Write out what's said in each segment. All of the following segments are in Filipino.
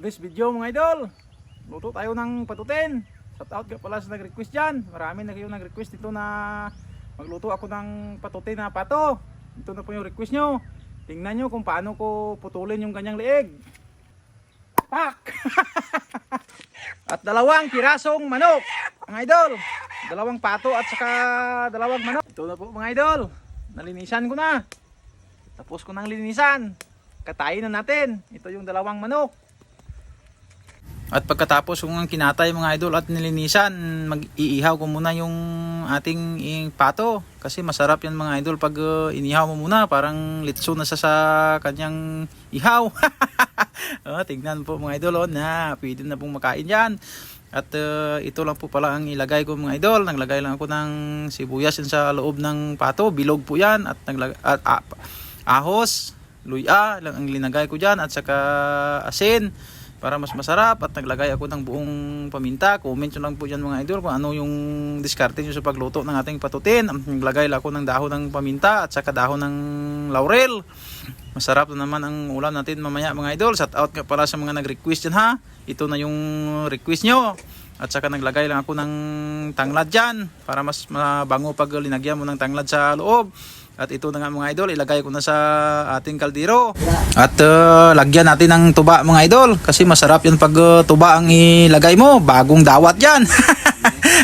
today's video mga idol, luto tayo ng patutin. Shout out ka pala sa nag-request dyan. Marami na kayo nag-request dito na magluto ako ng patutin na pato. Ito na po yung request nyo. Tingnan nyo kung paano ko putulin yung kanyang leeg. Pak! at dalawang pirasong manok, mga idol. Dalawang pato at saka dalawang manok. Ito na po mga idol. Nalinisan ko na. Tapos ko nang linisan. Katayin na natin. Ito yung dalawang manok. At pagkatapos kung kinatay mga idol at nilinisan, mag-iihaw ko muna yung ating pato. Kasi masarap yan mga idol pag uh, inihaw mo muna. Parang litso na sa, sa kanyang ihaw. oh, tingnan po mga idol oh, na pwede na pong makain yan. At uh, ito lang po pala ang ilagay ko mga idol. Naglagay lang ako ng sibuyas sa loob ng pato. Bilog po yan. At, naglag- at ah, ahos, luya lang ang linagay ko dyan. At saka asin para mas masarap at naglagay ako ng buong paminta. Comment nyo lang po dyan mga idol kung ano yung diskarte nyo sa pagluto ng ating patutin. Naglagay lang ako ng dahon ng paminta at saka dahon ng laurel. Masarap na naman ang ulam natin mamaya mga idol. Shout out ka pala sa mga nag-request dyan ha. Ito na yung request nyo. At saka naglagay lang ako ng tanglad dyan para mas mabango pag linagyan mo ng tanglad sa loob. At ito na nga mga idol, ilagay ko na sa ating kaldero. At uh, lagyan natin ng tuba mga idol kasi masarap yan pag uh, tuba ang ilagay mo. Bagong dawat yan.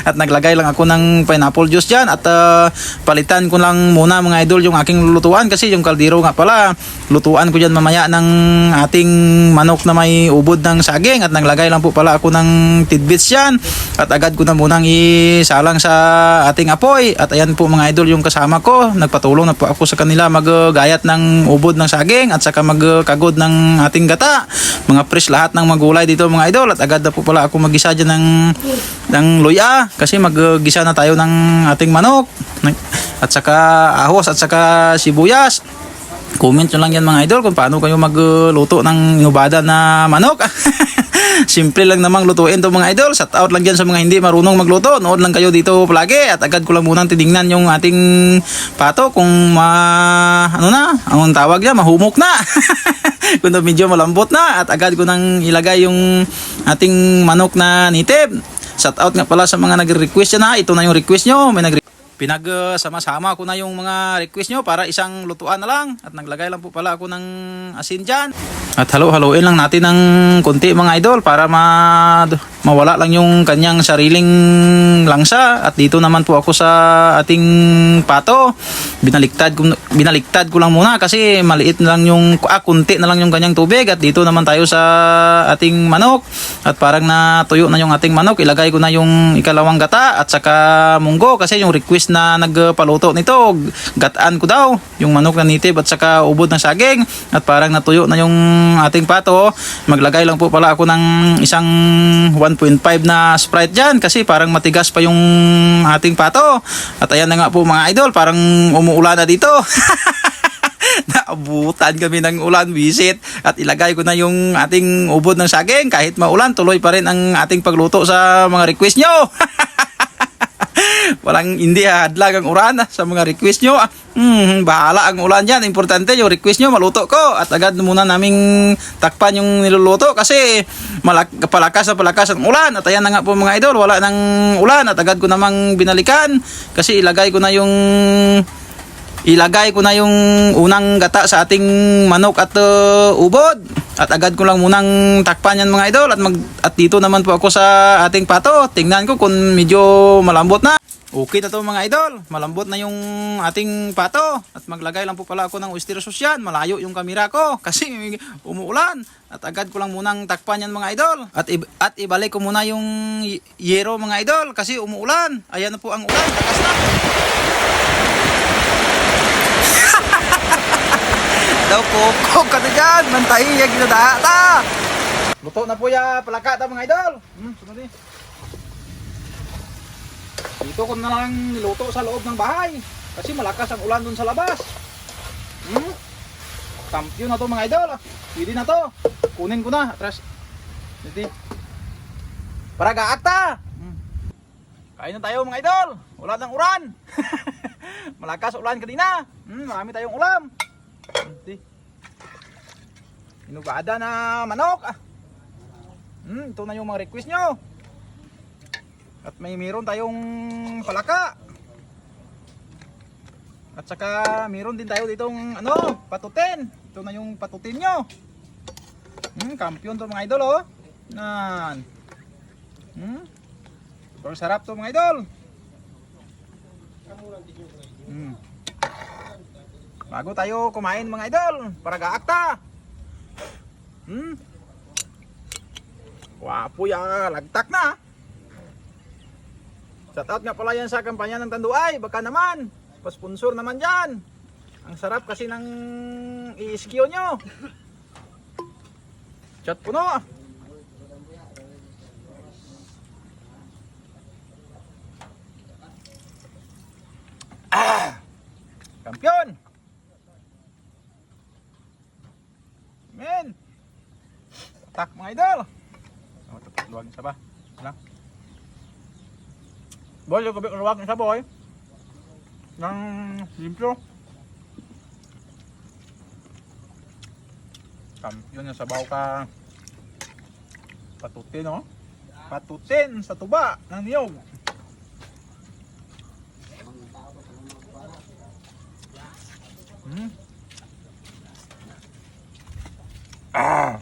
at naglagay lang ako ng pineapple juice dyan. At uh, palitan ko lang muna mga idol yung aking lulutuan. Kasi yung kaldero nga pala lutuan ko dyan mamaya ng ating manok na may ubod ng saging. At naglagay lang po pala ako ng tidbits dyan. At agad ko na munang isalang sa ating apoy. At ayan po mga idol yung kasama ko. Nagpatulong na po ako sa kanila maggayat ng ubod ng saging at saka magkagod ng ating gata. Mga fresh lahat ng magulay dito mga idol. At agad na po pala ako magisa dyan ng, ng luya kasi maggisa na tayo ng ating manok at saka ahos at saka sibuyas comment nyo lang yan mga idol kung paano kayo magluto ng inubada na manok Simple lang namang lutuin to mga idol. Shout out lang dyan sa mga hindi marunong magluto. Nood lang kayo dito palagi at agad ko lang munang tinignan yung ating pato kung ma ano na, ang tawag niya, mahumok na. kung medyo malambot na at agad ko nang ilagay yung ating manok na nitib. Shout out nga pala sa mga nagre-request yan ha. Ito na yung request nyo. May nag Pinagsama-sama ko na yung mga request nyo para isang lutuan na lang. At naglagay lang po pala ako ng asin dyan. At halo-haloin lang natin ng konti mga idol para ma mawala lang yung kanyang sariling langsa. At dito naman po ako sa ating pato. Binaliktad ko, binaliktad ko lang muna kasi maliit lang yung, ah, konti na lang yung kanyang tubig. At dito naman tayo sa ating manok. At parang natuyo na yung ating manok. Ilagay ko na yung ikalawang gata at saka munggo kasi yung request na nagpaluto nito, gataan ko daw yung manok na native at saka ubod ng saging at parang natuyo na yung ating pato. Maglagay lang po pala ako ng isang 1.5 na Sprite dyan kasi parang matigas pa yung ating pato. At ayan na nga po mga idol, parang umuulan na dito. Naabutan kami ng ulan, visit at ilagay ko na yung ating ubod ng saging kahit maulan, tuloy pa rin ang ating pagluto sa mga request nyo. Walang hindi hadlag ang uran ah, sa mga request nyo. Ah. Hmm, bahala ang ulan dyan. Importante yung request nyo, maluto ko. At agad muna naming takpan yung niluluto kasi malak palakas na palakas ang ulan. At ayan na nga po mga idol, wala nang ulan. At agad ko namang binalikan kasi ilagay ko na yung ilagay ko na yung unang gata sa ating manok at uh, ubod at agad ko lang munang takpan yan mga idol. At, mag, at dito naman po ako sa ating pato. Tingnan ko kung medyo malambot na. Okay na to mga idol. Malambot na yung ating pato. At maglagay lang po pala ako ng oyster sauce yan. Malayo yung kamera ko kasi umuulan. At agad ko lang munang takpan yan mga idol. At, i- at ibalik ko muna yung yero mga idol kasi umuulan. Ayan na po ang ulan. Lakas na daw po. Kog ka na dyan mantahi yung ginadaha ta. Luto na po ya palaka ta mga idol. Hmm, sunod eh. Dito ko na lang niluto sa loob ng bahay kasi malakas ang ulan dun sa labas. Hmm? kampiyon na to mga idol. Pwede na to. Kunin ko na atras. Hindi para gaata hmm. kain na tayo mga idol. Wala ng uran malakas ulan kanina. Hmm, marami tayong ulam hindi. Inugada na manok. Ah. Hmm, ito na yung mga request nyo. At may meron tayong palaka. At saka meron din tayo ditong ano, patutin. Ito na yung patutin nyo. Hmm, kampiyon to mga idol oh. Nan. Hmm. Super sarap to mga idol. Hmm. Bago tayo kumain mga idol, para gaakta. Hmm. Wapo ya, lagtak na. Shout out nga pala yan sa kampanya ng Tanduay, baka naman. Pa-sponsor naman dyan. Ang sarap kasi ng i-skill nyo. Chat puno. Ah! Tak mga idol! Oh, tapat luwag isa ba? Wala. Boy, yung gabi luwag isa boy. Ng limpyo. Kampiyon yung sabaw ka. Patutin, no? Patutin sa tuba ng niyog. Hmm. Ah.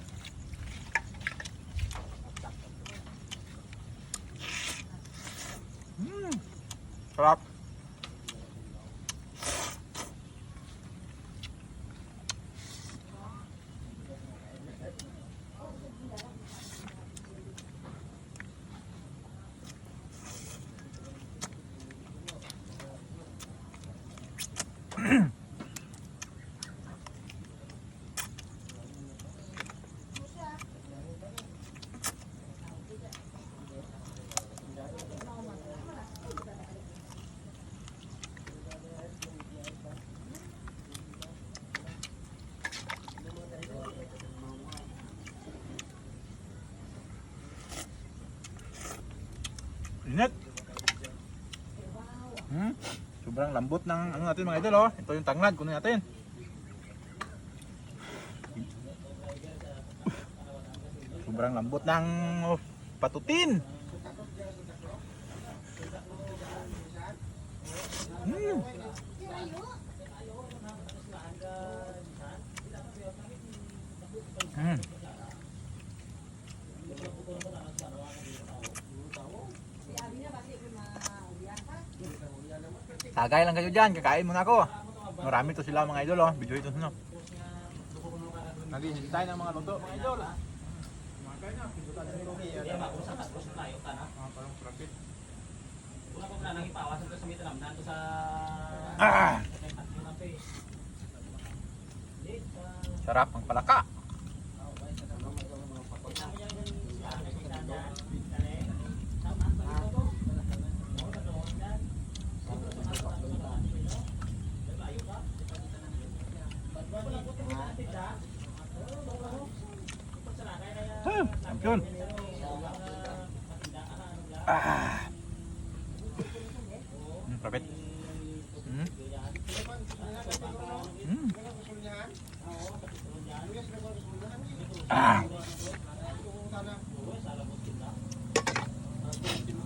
Hmm. Sarap. Init. Hmm? Sobrang lambot ng ano natin mga idol oh. Ito yung tanglad, kunin natin. Sobrang lambot ng oh, patutin. Hmm. Hmm. Tagay lang kayo dyan, kakain muna ako. Marami to sila mga idol oh. Video ito no. Naghihintay ng mga luto mga idol. Mga kain na, pindutan ni Rocky. Iya, bago sa tapos na tayo ka na. Ah, parang profit. Una ko na nang ipawasan ko sa may talam nanto sa Ah! Ano na pa eh. Date, ah, Sarap ang palaka. Champion. Ah. Hmm, profit. Hmm. Hmm. Ah.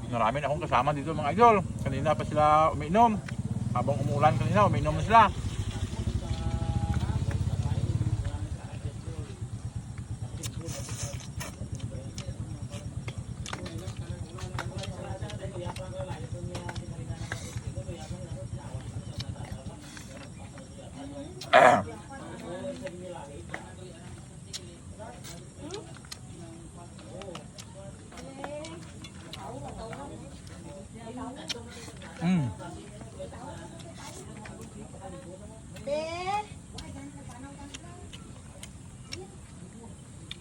Marami na akong kasama dito mga idol. Kanina pa sila umiinom. Habang umuulan kanina, umiinom na sila. Mm.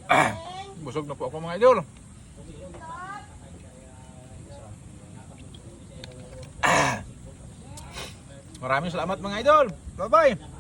Busog na po ako mga idol. Maraming salamat mga idol. Bye-bye.